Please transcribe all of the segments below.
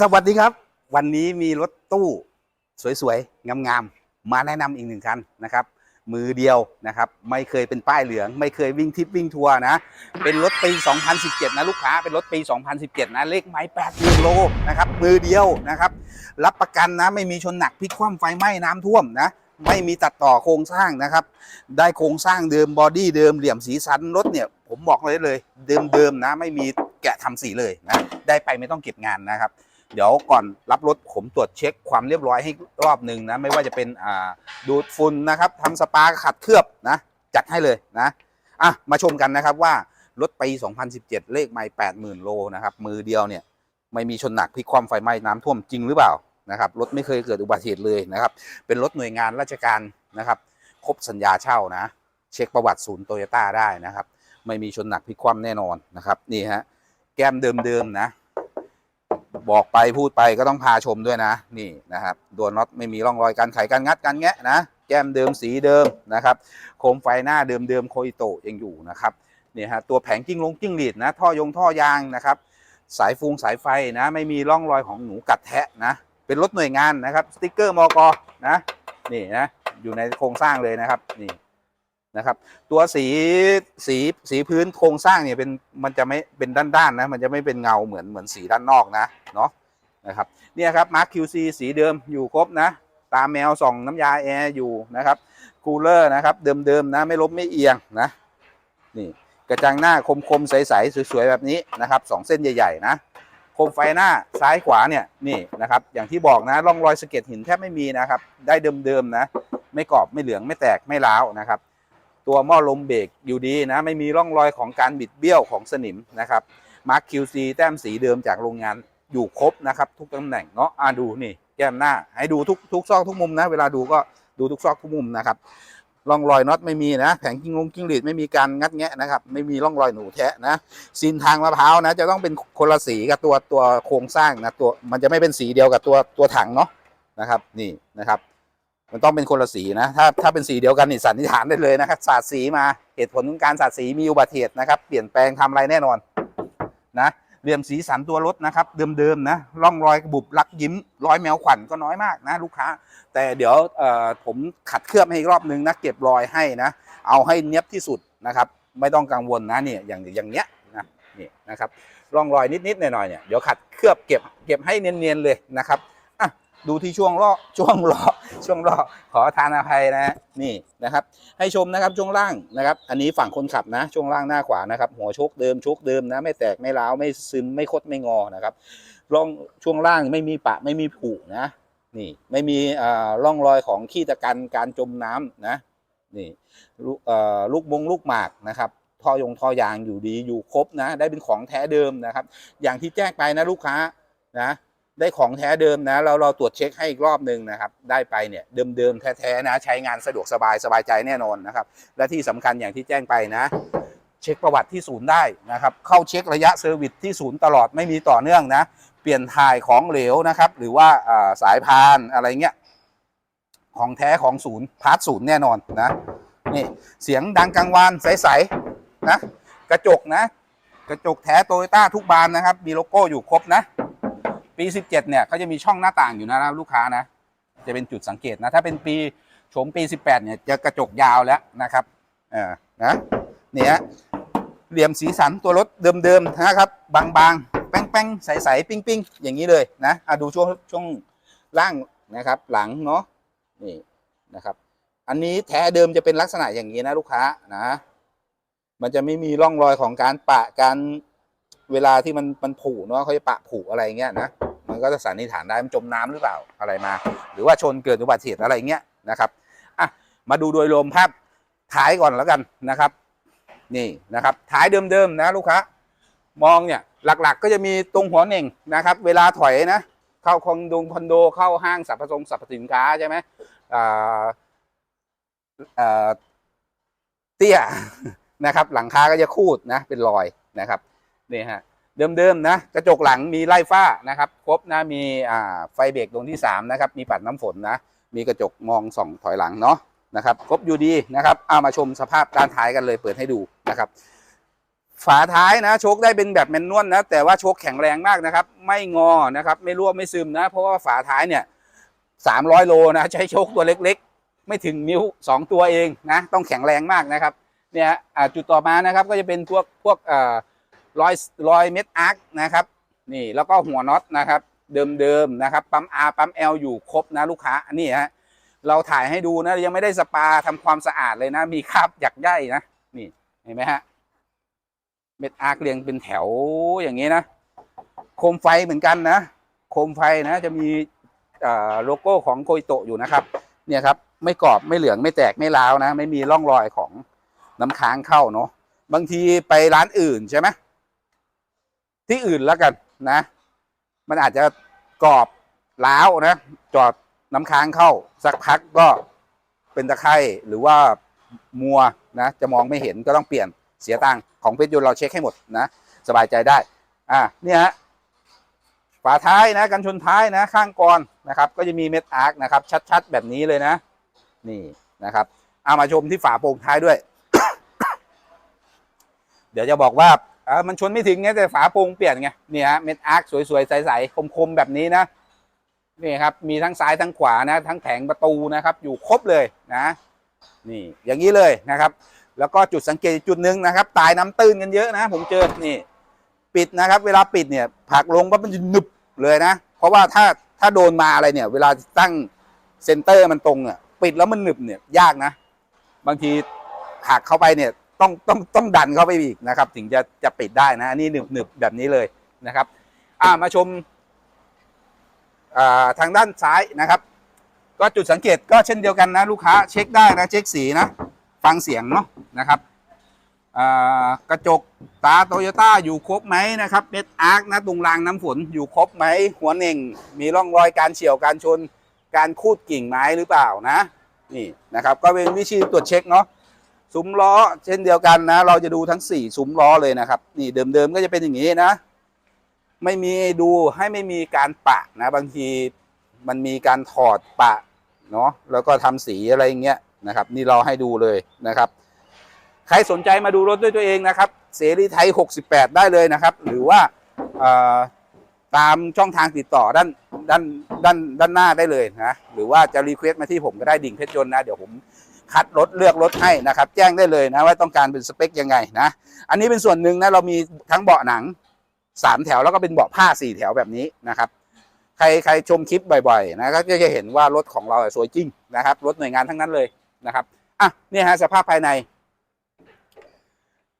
สวัสดีครับ วันนี้มีรถตู้สวยๆ งามๆ มาแนะนำอีกหนึ่งคันนะครับ มือเดียวนะครับ ไม่เคยเป็นป้ายเหลือง ไม่เคยวิ่งทิปวิ่งทัวร์นะ เป็นรถปี 2017 นะลูกค้า เป็นรถปี 2017 นะ เลขไม้8กิโลนะครับ มือเดียวนะครับ รับประกันนะ ไม่มีชนหนักพลิกคว่ำไฟไหม้น้ำท่วมนะ ไม่มีตัดต่อโครงสร้างนะครับ ได้โครงสร้างเดิมบอดี้เดิมเหลี่ยมสีสันรถเนี่ย ผมบอกเลยเลย เดิมๆนะ ไม่มี กะทำสีเลยนะได้ไปไม่ต้องเก็บงานนะครับ เดี๋ยวก่อนรับรถผมตรวจเช็คความเรียบร้อยให้รอบหนึ่งนะไม่ว่าจะเป็นดูดฝุ่นนะครับทำสปาขัดเคลือบนะจัดให้เลยนะอะมาชมกันนะครับว่ารถปี 2017 เลขไม่80,000 โลนะครับ มือเดียวเนี่ย ไม่มีชนหนักพลิกความไฟไหม้น้ำท่วมจริงหรือเปล่านะครับรถไม่เคยเกิดอุบัติเหตุเลยนะครับ เป็นรถหน่วยงานราชการนะครับครบสัญญาเช่านะ เช็คประวัติศูนย์โตโยต้าได้นะครับ ไม่มีชนหนักพลิกคว่ำแน่นอนนะครับ นี่ฮะ แก้มเดิมๆนะ บอกไปพูดไปก็ต้องพาชมด้วยนะ นี่นะครับตัวน็อตไม่มีร่องรอยการไขการงัดการแงะนะแก้มเดิมสีเดิมนะครับโคมไฟหน้าเดิมๆโคอิโตะยังอยู่นะครับเนี่ยฮะตัวแผงกิ้งลงกิ้งหลีดนะท่อยงท่อยางนะครับ สายฟูงสายไฟนะ ไม่มีร่องรอยของหนูกัดแทะนะ เป็นรถหน่วยงานนะครับสติกเกอร์มอกนะนี่นะอยู่ในโครงสร้างเลยนะครับนี่ นะครับ ตัวสีสีสีพื้นโครงสร้างเนี่ยเป็นมันจะไม่เป็นด้านๆนะมันจะไม่เป็นเงาเหมือนเหมือนสีด้านนอกนะเนาะนะครับเนี่ยครับมาร์คคิวซีสีเดิมอยู่ครบนะตาแมวส่องน้ำยาแอร์อยู่นะครับคูลเลอร์นะครับเดิมๆนะไม่ล้มไม่เอียงนะนี่กระจังหน้าคมๆใสๆสวยๆแบบนี้นะครับสองเส้นใหญ่ๆนะโคมไฟหน้าซ้ายขวาเนี่ยนี่นะครับอย่างที่บอกนะร่องรอยสะเก็ดหินแทบไม่มีนะครับ ได้เดิมๆนะ ไม่กรอบไม่เหลืองไม่แตกไม่ร้าวนะครับ ตัวหม้อลมเบรกอยู่ดีนะไม่มีร่องรอยของการบิดเบี้ยวของสนิมนะครับมาร์คคิวซีแต้มสีเดิมจากโรงงานอยู่ครบนะครับทุกตำแหน่งเนาะอ่าดูนี่แก้มหน้า ให้ดูทุกทุกซอกทุกมุมนะ เวลาดูก็ดูทุกซอกทุกมุมนะครับร่องรอยน็อตไม่มีนะ แผงกิ้งงงกิ้งหลีดไม่มีการงัดแงะนะครับ ไม่มีร่องรอยหนูแทะนะซีนทางมะพร้าวนะ จะต้องเป็นคนละสีกับตัวตัวโครงสร้างนะตัวมันจะไม่เป็นสีเดียวกับตัวตัวถังเนาะนะครับ นี่นะครับ มันต้องเป็นคนละสีนะ ถ้าถ้าเป็นสีเดียวกันนี่สันนิษฐานได้เลยนะครับสาดสีมาเหตุผลของการสาดสีมีอุบัติเหตุนะครับ เปลี่ยนแปลงทำอะไรแน่นอนนะเหลี่ยมสีสันตัวรถนะครับ เดิมๆนะร่องรอยบุบลักยิ้มร้อยแมวขวัญก็น้อยมากนะลูกค้า แต่เดี๋ยวผมขัดเคลือบให้อีกรอบนึงนะเก็บรอยให้นะเอาให้เนี้ยบที่สุดนะครับ ไม่ต้องกังวลนะเนี่ยอย่างอย่างเนี้ยนะนี่นะครับร่องรอยนิดๆหน่อยๆเนี่ยเดี๋ยวขัดเคลือบเก็บเก็บให้เนียนๆเลยนะครับ ดูที่ช่วงล้อช่วงล้อช่วงล้อขอทานอภัยนะนี่นะครับ ให้ชมนะครับช่วงล่างนะครับ อันนี้ฝั่งคนขับนะ ช่วงล่างหน้าขวานะครับ หัวชคเดิมชคเดิมนะ ไม่แตกไม่ร้าวไม่ซึมไม่คดไม่งอนะครับร่องช่วงล่างไม่มีปะไม่มีผุนะ นี่ไม่มีอ่าร่องรอยของขี้ตะกันการจมน้ำนะนี่ลูกเอ่อลูกบงลูกหมากนะครับท่อยงท่อยางอยู่ดีอยู่ครบนะ ได้เป็นของแท้เดิมนะครับ อย่างที่แจ้งไปนะลูกค้านะ ได้ของแท้เดิมนะ เราเราตรวจเช็คให้อีกรอบหนึ่งนะครับ ได้ไปเนี่ยเดิมๆแท้ๆนะ ใช้งานสะดวกสบายสบายใจแน่นอนนะครับ และที่สำคัญอย่างที่แจ้งไปนะ เช็คประวัติที่ศูนย์ได้นะครับ เข้าเช็คระยะเซอร์วิสที่ศูนย์ตลอดไม่มีต่อเนื่องนะ เปลี่ยนถ่ายของเหลวนะครับ หรือว่าอ่าสายพานอะไรเงี้ยของแท้ของศูนย์พาร์ทศูนย์แน่นอนนะนี่เสียงดังกลางวานใสๆนะกระจกนะ กระจกแท้โตโยต้าทุกบานนะครับ มีโลโก้อยู่ครบนะ ปี 17 เนี่ยเขาจะมีช่องหน้าต่างอยู่นะลูกค้านะ จะเป็นจุดสังเกตนะ ถ้าเป็นปีโฉมปี 18 เนี่ยจะกระจกยาวแล้วนะครับเออนะเนี่ยเหลี่ยมสีสันตัวรถเดิมๆนะครับ บางๆ แป้งๆ ใสๆ ปิ้งๆ อย่างนี้เลยนะอะดูช่วงช่วงล่างนะครับหลังเนาะนี่นะครับ อันนี้แท้เดิมจะเป็นลักษณะอย่างนี้นะลูกค้านะ มันจะไม่มีร่องรอยของการปะการ เวลาที่มันมันผุเนาะเขาจะปะผุอะไรเงี้ยนะมันก็จะสันนิษฐานได้มันจมน้ำหรือเปล่าอะไรมา หรือว่าชนเกิดอุบัติเหตุอะไรเงี้ยนะครับอะมาดูโดยรวมภาพท้ายก่อนแล้วกันนะครับ นี่นะครับท้ายเดิมๆนะลูกค้ามองเนี่ยหลักๆ ก็จะมีตรงหัวเน่งนะครับ เวลาถอยนะเข้าคอนโดคอนโดเข้าห้างสรรพสงสรรพสินค้าใช่ไหมอ่าอ่าเตี้ยนะครับ หลังคาก็จะคูดนะเป็นรอยนะครับ นี่ฮะเดิมๆนะกระจกหลังมีไล่ฝ้านะครับ ครบนะมีอ่าไฟเบรกดวงที่สามนะครับมีปัดน้ำฝนนะมีกระจกมองส่องถอยหลังเนาะนะครับครบอยู่ดีนะครับเอามาชมสภาพด้านท้ายกันเลยเปิดให้ดูนะครับ ฝาท้ายนะโชคได้เป็นแบบแมนนวลนะแต่ว่าโชคแข็งแรงมากนะครับ ไม่งอนะครับไม่รั่วไม่ซึมนะ เพราะว่าฝาท้ายเนี่ยสามร้อยโลนะใช้โชคตัวเล็กๆ ไม่ถึงนิ้วสองตัวเองนะต้องแข็งแรงมากนะครับเนี่ยจุดต่อมานะครับก็จะเป็นพวกพวกอ่อ รอยรอยเม็ดอาร์คนะครับนี่แล้วก็หัวน็อตนะครับ เดิมๆนะครับปั๊ม R ปั๊ม L อยู่ครบนะลูกค้านนี้ฮะเราถ่ายให้ดูนะยังไม่ได้สปาทำความสะอาดเลยนะ มีคราบหยักใยนะนี่เห็นไหมฮะเม็ดอาร์คเรียงเป็นแถวอย่างนี้นะโคมไฟเหมือนกันนะโคมไฟนะจะมีโลโก้ของโกยโตะอยู่นะครับ เนี่ยครับไม่กรอบไม่เหลืองไม่แตกไม่ร้าวนะ ไม่มีร่องรอยของน้ำค้างเข้าเนาะบางทีไปร้านอื่นใช่ไหม ที่อื่นแล้วกันนะ มันอาจจะกรอบร้าวนะ จอดน้ำค้างเข้า สักพักก็เป็นตะไคร่หรือว่ามัวนะจะมองไม่เห็นก็ต้องเปลี่ยนเสียตังค์ของเพชรยนต์เราเช็คให้หมดนะ สบายใจได้ อ่าเนี่ยฮะฝาท้ายนะกันชนท้ายนะ ข้างกรนะครับ ก็จะมีเม็ดอาร์คนะครับ ชัดๆ แบบนี้เลยนะ นี่นะครับเอามาชมที่ฝาโปร่งท้ายด้วย เดี๋ยวจะบอกว่า อ่ามันชนไม่ถึงไงแต่ฝาโปร่งเปลี่ยนไงนี่ฮะเม็ดอาร์คสวยๆใสๆคมๆแบบนี้นะนี่ครับมีทั้งซ้ายทั้งขวานะ ทั้งแผงประตูนะครับ อยู่ครบเลยนะ นี่อย่างนี้เลยนะครับ แล้วก็จุดสังเกตจุดหนึ่งนะครับ ตายน้ำตื้นกันเยอะนะ ผมเจอนี่ ปิดนะครับ เวลาปิดเนี่ยผักลงปั๊บมันจะหนึบเลยนะ เพราะว่าถ้าถ้าโดนมาอะไรเนี่ย เวลาตั้งเซนเตอร์มันตรงเนี่ยปิดแล้วมันหนึบเนี่ยยากนะ บางทีหักเข้าไปเนี่ย ต้องต้องต้องดันเข้าไปอีกนะครับ ถึงจะจะปิดได้นะนี่หนึบหนึบแบบนี้เลยนะครับ อ่ามาชมาทางด้านซ้ายนะครับ ก็จุดสังเกตก็เช่นเดียวกันนะ ลูกค้าเช็คได้นะเช็คสีนะ ฟังเสียงเนาะนะครับกระจกตาโตโยต้าอยู่ครบไหมนะครับเม็ดอาร์คนะตรงรางน้ำฝนอยู่ครบไหมหัวเน่ง มีร่องรอยการเฉียวการชน การคูดกิ่งไม้หรือเปล่านะ นี่นะครับ ก็เป็นวิธีตรวจเช็คเนาะ ซุ้มล้อเช่นเดียวกันนะ เราจะดูทั้งสี่ซุ้มล้อเลยนะครับ นี่เดิมๆก็จะเป็นอย่างนี้นะ ไม่มีดูให้ไม่มีการปะนะ บางทีมันมีการถอดปะเนาะแล้วก็ทำสีอะไรอย่างเงี้ยนะครับ นี่เราให้ดูเลยนะครับ ใครสนใจมาดูรถด้วยตัวเองนะครับ เสรีไทย 68 ได้เลยนะครับ หรือว่าตามช่องทางติดต่อด้านด้านด้านด้านหน้าได้เลยนะ หรือว่าจะรีเควสต์มาที่ผมก็ได้ดิ่งเพชรยนต์นะ เดี๋ยวผม คัดรถเลือกรถให้นะครับ แจ้งได้เลยนะว่าต้องการเป็นสเปคยังไงนะอันนี้เป็นส่วนหนึ่งนะเรามีทั้งเบาะหนังสามแถวแล้วก็เป็นเบาะผ้าสี่แถวแบบนี้นะครับ ใครใครชมคลิปบ่อยๆนะก็จะเห็นว่ารถของเราสวยจริงนะครับรถหน่วยงานทั้งนั้นเลยนะครับอะนี่ฮะสภาพภายใน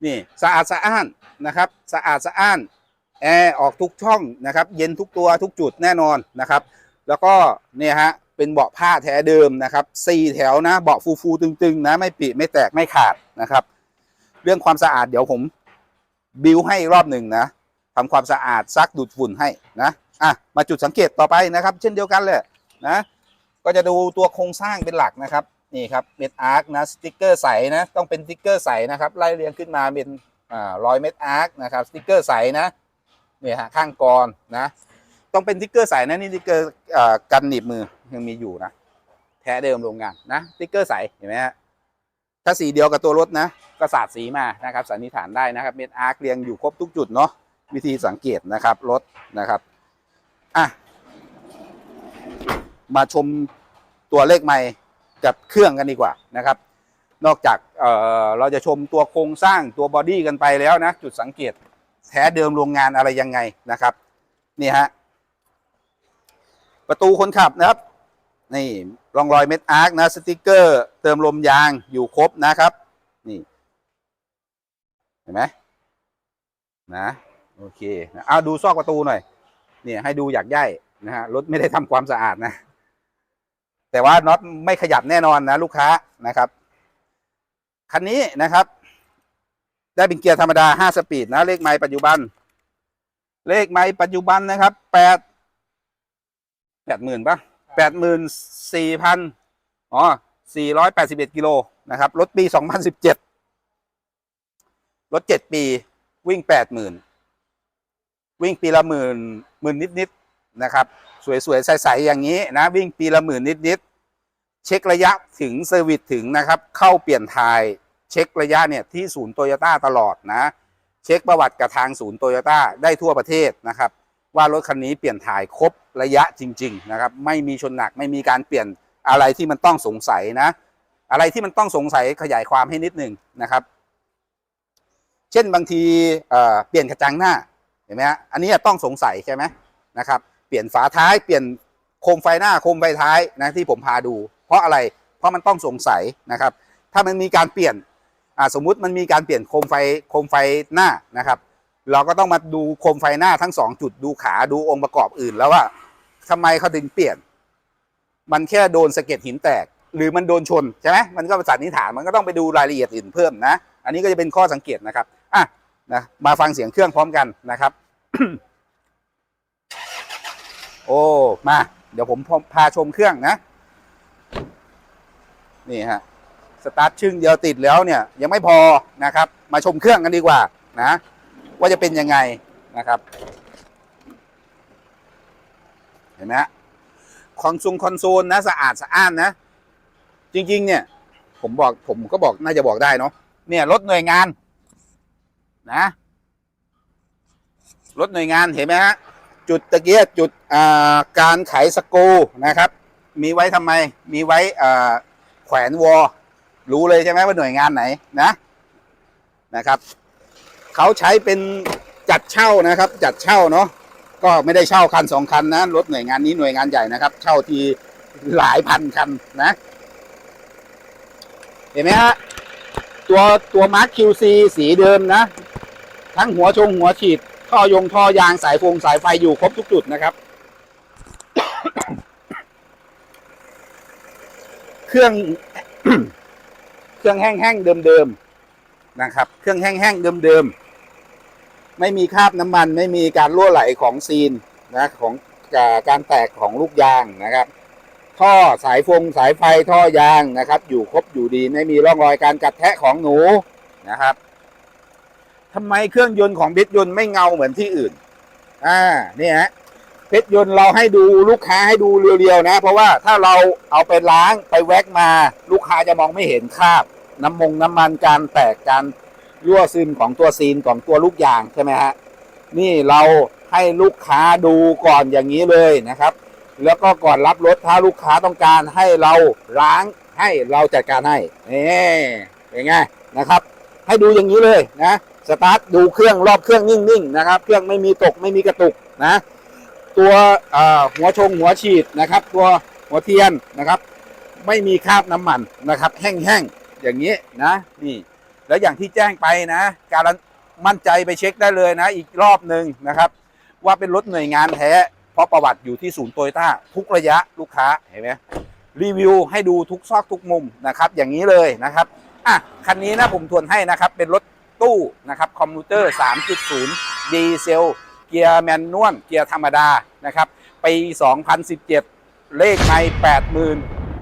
นี่สะอาดสะอ้านนะครับ สะอาดสะอ้านแอร์ออกทุกช่องนะครับ เย็นทุกตัวทุกจุดแน่นอนนะครับ แล้วก็เนี่ยฮะ เป็นเบาะผ้าแท้เดิมนะครับสี่แถวนะเบาะฟูๆตึงๆนะไม่ปิไม่แตกไม่ขาดนะครับ เรื่องความสะอาดเดี๋ยวผมบิวให้อีกรอบหนึ่งนะทำความสะอาดซักดูดฝุ่นให้นะอะมาจุดสังเกตต่อไปนะครับ เช่นเดียวกันเลยนะก็จะดูตัวโครงสร้างเป็นหลักนะครับนี่ครับเม็ดอาร์คนะสติกเกอร์ใสนะต้องเป็นสติกเกอร์ใสนะครับไล่เรียงขึ้นมาเป็นอ่ารอยเม็ดอาร์คนะครับสติกเกอร์ใสนะนี่ฮะข้างกรนะ ต้องเป็นติ๊กเกอร์ใสนะนี่ติ๊กเกอร์กันหนีบมือยังมีอยู่นะแท้เดิมโรงงานนะติ๊กเกอร์ใสเห็นไหมฮะถ้าสีเดียวกับตัวรถนะ ก็สาดสีมานะครับสันนิษฐานได้นะครับเม็ดอาร์คเรียงอยู่ครบทุกจุดเนาะวิธีสังเกตนะครับรถนะครับอะมาชมตัวเลขใหม่กับเครื่องกันดีกว่านะครับ นอกจากเเราจะชมตัวโครงสร้างตัวบอดี้กันไปแล้วนะ จุดสังเกตแท้เดิมโรงงานอะไรยังไงนะครับ นี่ฮะ ประตูคนขับนะครับ นี่รองรอยเม็ดอาร์คนะสติกเกอร์ เติมลมยางอยู่ครบนะครับ นี่ เห็นไหมนะโอเคเอาดูซอกประตูหน่อย เนี่ยให้ดูอยากย่ายนะฮะรถไม่ได้ทำความสะอาดนะ แต่ว่าน็อตไม่ขยับแน่นอนนะลูกค้านะครับคันนี้นะครับ ได้เป็นเกียร์ธรรมดา 5 สปีดนะ เลขไม้ปัจจุบัน เลขไม้ปัจจุบันนะครับแปด แปดหมื่นป่ะแปดหมื่นสี่พันอ๋อสี่ร้อยแปดสิบเอ็ดกิโลนะครับ รถปีสองพันสิบเจ็ดรถเจ็ดปีวิ่งแปดหมื่นวิ่งปีละหมื่นหมื่นนิดๆนะครับ สวยๆ ใสๆ อย่างนี้นะ วิ่งปีละหมื่นนิดๆ เช็คระยะถึงเซอร์วิสถึงนะครับ เข้าเปลี่ยนทายเช็คระยะเนี่ยที่ศูนย์โตโยต้าตลอดนะ เช็คประวัติกับทางศูนย์โตโยต้าได้ทั่วประเทศนะครับ ว่ารถคันนี้เปลี่ยนถ่ายครบระยะจริง ๆ นะครับ ไม่มีชนหนักไม่มีการเปลี่ยนอะไรที่มันต้องสงสัยนะ อะไรที่มันต้องสงสัยขยายความให้นิดหนึ่งนะครับ เช่นบางทีเเปลี่ยนกระจังหน้าเห็นไหมฮะอันนี้ต้องสงสัยใช่ไหมนะครับ เปลี่ยนฝาท้ายเปลี่ยนโคมไฟหน้าโคมไฟท้ายนะที่ผมพาดู เพราะอะไรเพราะมันต้องสงสัยนะครับ ถ้ามันมีการเปลี่ยนสมมุติมันมีการเปลี่ยนโคมไฟโคมไฟหน้านะครับ เราก็ต้องมาดูโคมไฟหน้าทั้งสองจุดดูขาดูองค์ประกอบอื่นแล้วว่าทำไมเขาถึงเปลี่ยน มันแค่โดนสะเก็ดหินแตก หรือมันโดนชนใช่ไหมมันก็สันนิษฐานมันก็ต้องไปดูรายละเอียดอื่นเพิ่มนะ อันนี้ก็จะเป็นข้อสังเกตนะครับอะนะมาฟังเสียงเครื่องพร้อมกันนะครับ โอ้มา เดี๋ยวผมพาชมเครื่องนะ นี่ฮะสตาร์ทชึ่งเดียวติดแล้วเนี่ย ยังไม่พอนะครับ มาชมเครื่องกันดีกว่านะ ว่าจะเป็นยังไงนะครับ เห็นไหมฮะคอนซูลคอนโซลนะสะอาดสะอ้านนะ จริง ๆ เนี่ย ผมบอกผมก็บอกน่าจะบอกได้เนาะเนี่ยรถหน่วยงานนะรถหน่วยงานเห็นไหมฮะจุดตะเกียบจุดาการไขสกูนะครับ มีไว้ทำไม มีไว้แขวนวอลรู้เลยใช่ไหมว่าหน่วยงานไหนนะนะครับ เขาใช้เป็นจัดเช่านะครับ จัดเช่าเนาะก็ไม่ได้เช่าคันสองคันนะรถหน่วยงานนี้หน่วยงานใหญ่นะครับ เช่าทีหลายพันคันนะ เห็นไหมฮะตัวตัวมาร์คคิวซีสีเดิมนะ ทั้งหัวชงหัวฉีดท่อยงท่อยางสายฟงสายไฟอยู่ครบทุกจุดนะครับ เครื่องเครื่องแห้งๆเดิมๆนะครับ เครื่องแห้งๆเดิมๆ ไม่มีคราบน้ำมัน ไม่มีการรั่วไหลของซีนนะของการแตกของลูกยางนะครับ ท่อสายฟงสายไฟท่อยางนะครับ อยู่ครบอยู่ดีไม่มีร่องรอยการกัดแทะของหนูนะครับทำไมเครื่องยนต์ของเพชรยนต์ไม่เงาเหมือนที่อื่น อ่า นี่ฮะเพชรยนต์เราให้ดูลูกค้าให้ดูเรียวๆนะ เพราะว่าถ้าเราเอาไปล้างไปแว็กมา ลูกค้าจะมองไม่เห็นคราบ น้ำมงน้ำมันการแตกการ รั่วซึมของตัวซีนของตัวลูกยางใช่ไหมฮะนี่เราให้ลูกค้าดูก่อนอย่างนี้เลยนะครับ แล้วก็ก่อนรับรถถ้าลูกค้าต้องการให้เราล้างให้เราจัดการให้นี่เป็นไงนะครับ ให้ดูอย่างนี้เลยนะสตาร์ทดูเครื่องรอบเครื่องนิ่งๆนะครับ เครื่องไม่มีตกไม่มีกระตุกนะ ตัวหัวชงหัวฉีดนะครับ ตัวหัวเทียนนะครับ ไม่มีคราบน้ำมันนะครับ แห้งๆอย่างนี้นะนี่ แล้วอย่างที่แจ้งไปนะ การมั่นใจไปเช็คได้เลยนะ อีกรอบหนึ่งนะครับ ว่าเป็นรถหน่วยงานแท้ เพราะประวัติอยู่ที่ศูนย์โตโยต้าทุกระยะลูกค้าเห็นไหมรีวิวให้ดูทุกซอกทุกมุมนะครับ อย่างนี้เลยนะครับอะคันนี้นะผมทวนให้นะครับ เป็นรถตู้นะครับคอมพิวเตอร์ 3.0 ดีเซล เกียร์แมนนวลเกียร์ธรรมดานะครับปี 2017 เลขใน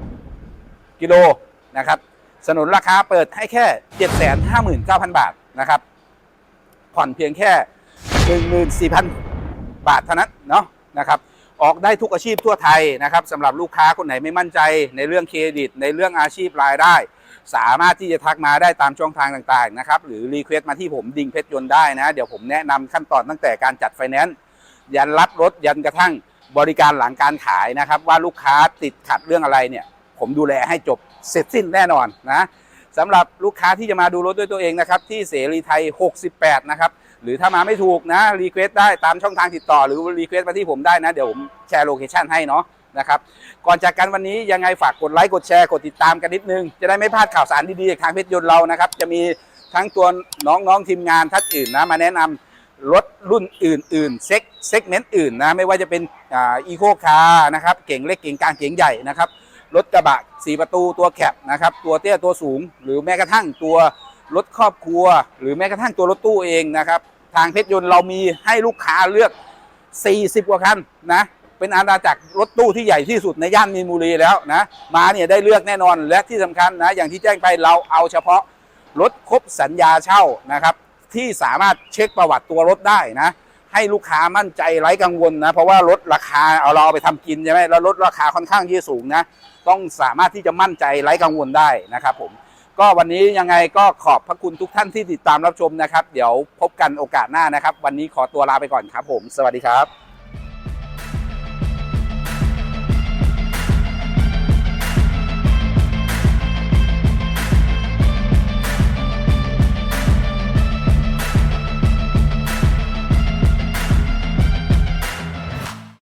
80,000 กิโลนะครับ สนุนราคาเปิดให้แค่ 759,000 บาทนะครับ ผ่อนเพียงแค่ 14,000 บาทเท่านั้นเนาะนะครับ ออกได้ทุกอาชีพทั่วไทยนะครับสำหรับลูกค้าคนไหนไม่มั่นใจ ในเรื่องเครดิต ในเรื่องอาชีพรายได้ สามารถที่จะทักมาได้ตามช่องทางต่างๆนะครับ หรือรีเควสต์มาที่ผมดิงเพชรยนต์ได้นะ เดี๋ยวผมแนะนำขั้นตอนตั้งแต่การจัดไฟแนนซ์ยันรับรถยันกระทั่งบริการหลังการขายนะครับ ว่าลูกค้าติดขัดเรื่องอะไรเนี่ย ผมดูแลให้จบเสร็จสิ้นแน่นอนนะสำหรับลูกค้าที่จะมาดูรถด้วยตัวเองนะครับ ที่เสรีไทย 68 นะครับ หรือถ้ามาไม่ถูกนะรีเควสต์ได้ตามช่องทางติดต่อ หรือรีเควสต์มาที่ผมได้นะ เดี๋ยวผมแชร์โลเคชันให้เนาะนะครับก่อนจากกันวันนี้ยังไงฝากกดไลค์กดแชร์กดติดตามกันนิดนึง จะได้ไม่พลาดข่าวสารดีๆจากทางเพชรยนต์เรานะครับ จะมีทั้งตัวน้องๆทีมงานท่านอื่นนะมาแนะนำรถรุ่นอื่นๆเซ็กเซกเมนต์อื่นนะไม่ว่าจะเป็นอีโคคาร์นะครับเก่งเล็กเก่งกลางเก่งใหญ่นะครับ รถกระบะ4ประตูตัวแคปนะครับ ตัวเตี้ยตัวสูง หรือแม้กระทั่งตัวรถครอบครัว หรือแม้กระทั่งตัวรถตู้เองนะครับ ทางเพชรยนต์เรามีให้ลูกค้าเลือก 40 กว่าคันนะเป็นอาณาจักรรถตู้ที่ใหญ่ที่สุดในย่านมีนบุรีแล้วนะมาเนี่ยได้เลือกแน่นอนและที่สำคัญนะอย่างที่แจ้งไปเราเอาเฉพาะรถครบสัญญาเช่านะครับที่สามารถเช็คประวัติตัวรถได้นะ ให้ลูกค้ามั่นใจไร้กังวลนะ เพราะว่ารถราคาเอาเราเอาไปทำกินใช่ไหมแล้วลดราคาค่อนข้างที่สูงนะ ต้องสามารถที่จะมั่นใจไร้กังวลได้นะครับผมก็วันนี้ยังไงก็ขอบพระคุณทุกท่านที่ติดตามรับชมนะครับ เดี๋ยวพบกันโอกาสหน้านะครับ วันนี้ขอตัวลาไปก่อนครับผม สวัสดีครับ